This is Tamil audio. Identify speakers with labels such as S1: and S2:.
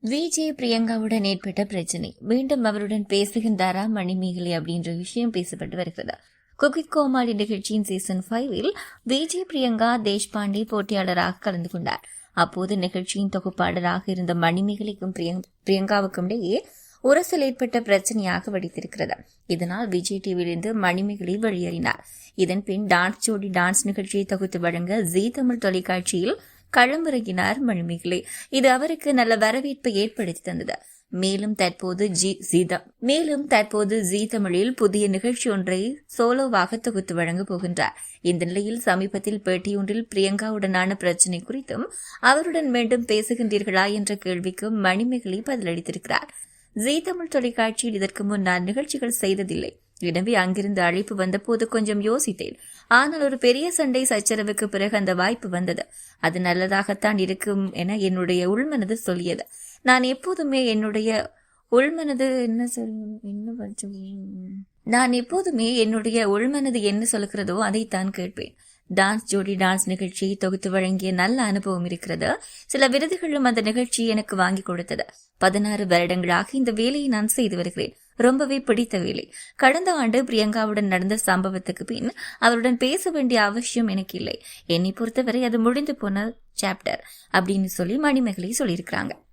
S1: விஜய் பிரியங்காவுடன் ஏற்பட்ட பிரச்சனை. மீண்டும் அவருடன் பேசுகின்றாரா மணிமேகலை அப்படின்ற விஷயம் பேசப்பட்டு வருகிறது. குக்கித் கோமாளி நிகழ்ச்சியின் சீசன் ஃபைவில் விஜய் பிரியங்கா தேஷ்பாண்டே போட்டியாளராக கலந்து கொண்டார். அப்போது நிகழ்ச்சியின் தொகுப்பாளராக இருந்த மணிமேகலைக்கும் பிரியங்காவுக்கும் இடையே உரசல் ஏற்பட்ட பிரச்சனையாக வெடித்திருக்கிறது. இதனால் விஜய் டிவியிலிருந்து மணிமேகலை வெளியேறினார். இதன் பின் டான்ஸ் ஜோடி டான்ஸ் நிகழ்ச்சியை தொகுத்து வழங்க ஜீ தமிழ் தொலைக்காட்சியில் களமிறங்கினார் மணிமேகலை. இது அவருக்கு நல்ல வரவேற்பை ஏற்படுத்தி தந்தது. மேலும் தற்போது ஜி ஜீதா மேலும் தற்போது ஜீ தமிழில் புதிய நிகழ்ச்சி ஒன்றை சோலோவாக தொகுத்து வழங்கப் போகின்றார். இந்த நிலையில் சமீபத்தில் பேட்டியொன்றில் பிரியங்காவுடனான பிரச்சினை குறித்தும் அவருடன் மீண்டும் பேசுகின்றீர்களா என்ற கேள்விக்கு மணிமேகலை பதிலளித்திருக்கிறார். ஜீ தமிழ் தொலைக்காட்சியில் இதற்கு முன் நான் நிகழ்ச்சிகள் செய்ததில்லை. எனவே அங்கிருந்து அழைப்பு வந்தபோது கொஞ்சம் யோசித்தேன். ஆனால் ஒரு பெரிய சண்டை சச்சரவுக்கு பிறகு அந்த வாய்ப்பு வந்தது. அது நல்லதாகத்தான் இருக்கும் என என்னுடைய உள்மனது சொல்லியது. நான் எப்போதுமே என்னுடைய உள்மனது என்ன சொல் என்ன நான் எப்போதுமே என்னுடைய உள்மனது என்ன சொல்கிறதோ அதைத்தான் கேட்பேன். டான்ஸ் ஜோடி டான்ஸ் நிகழ்ச்சியை தொகுத்து வழங்கிய நல்ல அனுபவம் இருக்கிறது. சில விருதுகளும் அந்த நிகழ்ச்சி எனக்கு வாங்கி கொடுத்தது. பதினாறு வருடங்களாக இந்த வேலையை நான் செய்து வருகிறேன். ரொம்பவே பிடித்த வேலை கடந்த ஆண்டு பிரியங்காவுடன் நடந்த சம்பவத்துக்கு பின் அவருடன் பேச வேண்டிய அவசியம் எனக்கு இல்லை. என்னை பொறுத்தவரை அது முடிந்து போன சாப்டர் அப்படின்னு சொல்லி மணிமேகலை சொல்லியிருக்கிறாங்க.